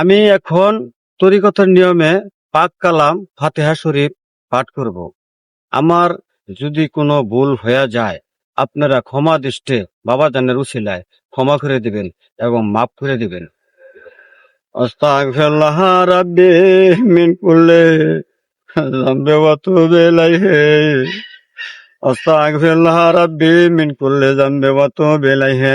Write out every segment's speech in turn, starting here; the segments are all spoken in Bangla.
আমি এখন তরিকতার নিয়মে পাক কালাম ফাতেহা শরীফ পাঠ করব। আমার যদি কোনো ভুল হয়ে যায়, আপনারা ক্ষমা দৃষ্টে বাবা জানের উসিলায় ক্ষমা করে দিবেন এবং মাফ করে দিবেন। আস্তাগফিরুল্লাহ রাব্বি মিন কুল্লি যামবি ওয়া তুবু ইলাইহি। আস্তাগফিরুল্লাহ রাব্বি মিন কুল্লি যামবি ওয়া তুবু ইলাইহি।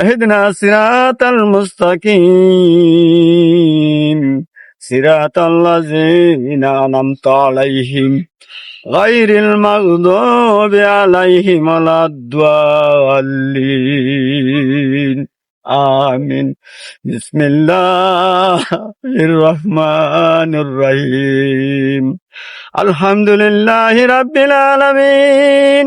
اهدنا الصراط المستقيم صراط الذين أنعمت عليهم غير المغضوب عليهم ولا الضالين آمين بسم الله الرحمن الرحيم الحمد لله رب العالمين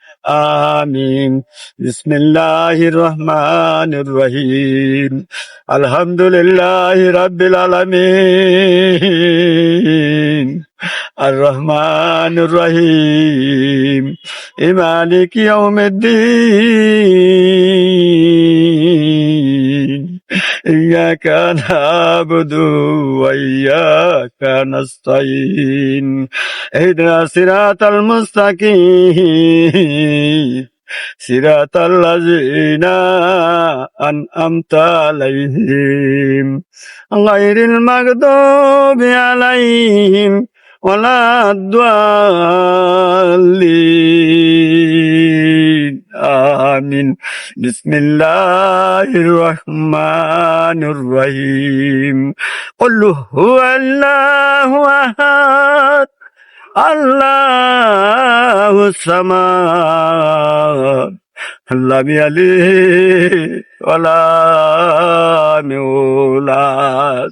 آمين بسم الله الرحمن الرحيم الحمد لله رب العالمين الرحمن الرحيم مالك يوم الدين إياك نعبد وإياك نستعين اهدنا الصراط المستقيم صراط الذين أنعمت عليهم غير المغضوب عليهم ولا الضالين আমিন। বিসমিল্লাহির রহমানির রহিম। কুল হুয়াল্লাহু আহাদ। আল্লাহু সামাদ। লাম ইয়ালিদ ওয়া লাম ইউলাদ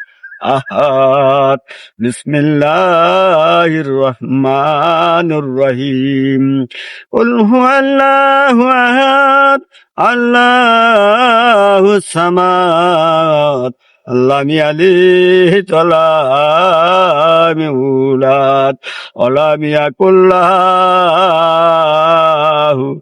আহাত। বিসমিল্লাহির রহমানুর রহিম কুল হুয়াল্লাহু আহাদ। আল্লাহুস সামাদ। লামি আলিহি তলামি উলাদ। অলামিয়া কুল্লাহু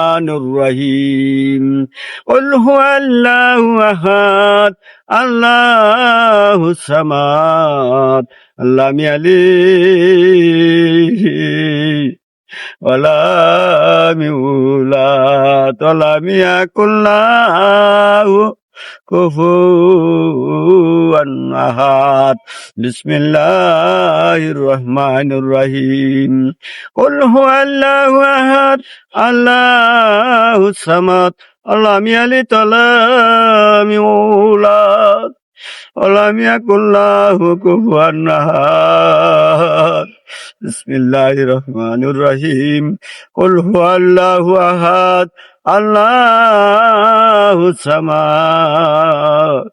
রহমানুর রহিম। কুল হুয়াল্লাহু আহাদ আল্লাহু সামাদ আল্লাহ আলি ওয়ালা মিউলাদ ওয়ালা মিয়াকুল্লাহু কুফু আহাদ বিসমিল্লাহির রহমানির রহিম। কুল হুয়াল্লাহু আহাদ আল্লাহুস সামাদ। আল্লামি আলি তালামি উলাদ আল্লামি আকুল্লাহু কুফুয়ান আহাদ বিসমিল্লাহির রহমানির রহিম। কুল হুয়াল্লাহু আহাদ আল্লাহ সামা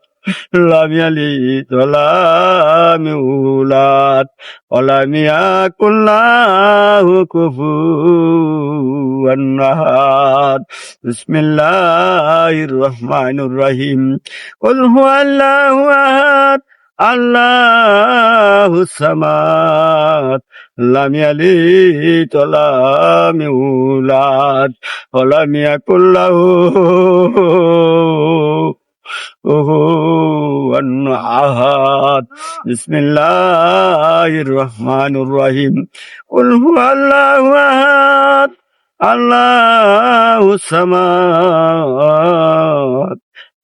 লামিয়ালি তলামিউলাত অলামিয়া কুল্লাহু কুফুয়ান নাহাদ। বিসমিল্লাহির রহমানির রহিম। কুল হুয়াল্লাহু আহাদ। আল্লাহ সামাদ লামিয়ালি তলামিউলাদ অলামিয়া কুল্লাহ ওহো আহাদ। বিসমিল্লাহির রহমানুর রহিম। কুল আল্লাহু আহাদ, আল্লাহু সামাদ।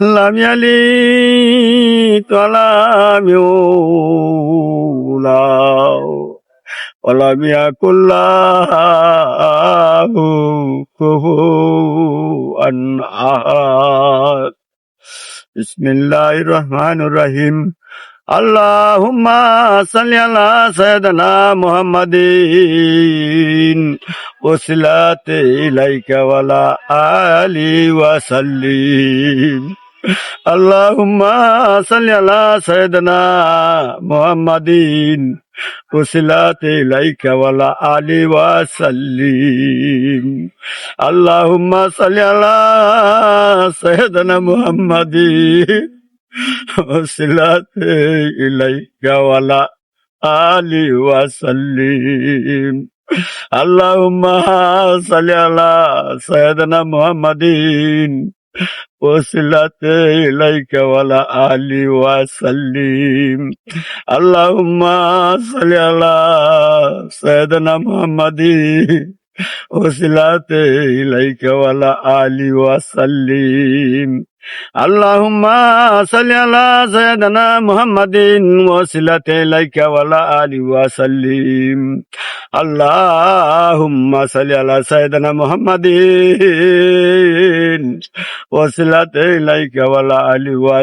لم يلد ولم يولد ولم يكن له كفوا أحد بسم الله الرحمن الرحيم اللهم صل على سيدنا محمد وصلات إليك ولا آله وسلم اللهم صل على سيدنا محمد وصلات إليك ولا آله وسلم اللهم صل على سيدنا محمد وصلات إليك ولا آله وسلم اللهم صل على سيدنا محمد وصلت إليك ولا آله وسلم اللهم صل على سيدنا محمد ওসিলাতে ইলাইকা ওয়ালা আলি ওয়া সাল্লিম আল্লাহুম্মা সাল্লি আলা সাইয়্যিদানা মুহাম্মাদিন ওয়াসিলাতে ইলাইকা ওয়ালা আলি ওয়া সাল্লিম আল্লাহুম্মা সাল্লি আলা সাইয়্যিদানা মুহাম্মাদিন ওয়াসিলাতে ইলাইকা ওয়ালা আলি ওয়া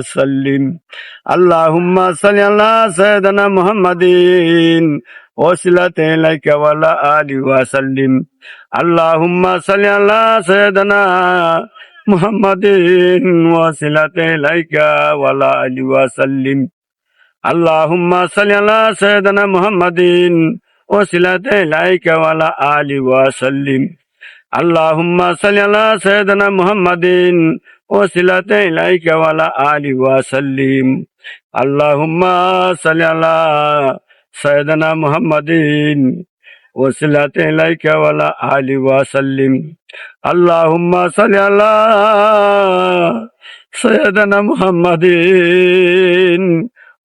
وصلت إليك ولا آله وسلم اللهم صل على سيدنا محمد وصلت إليك ولا آله وسلم اللهم صل على سيدنا محمد وصلت إليك ولا آله وسلم اللهم صل على سيدنا محمد وصلت إليك ولا آله وسلم اللهم صل على سيدنا محمد وصلت إليك ولا آله وسلم اللهم صل على سيدنا محمد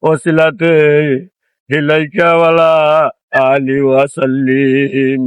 وصلت إليك ولا آله وسلم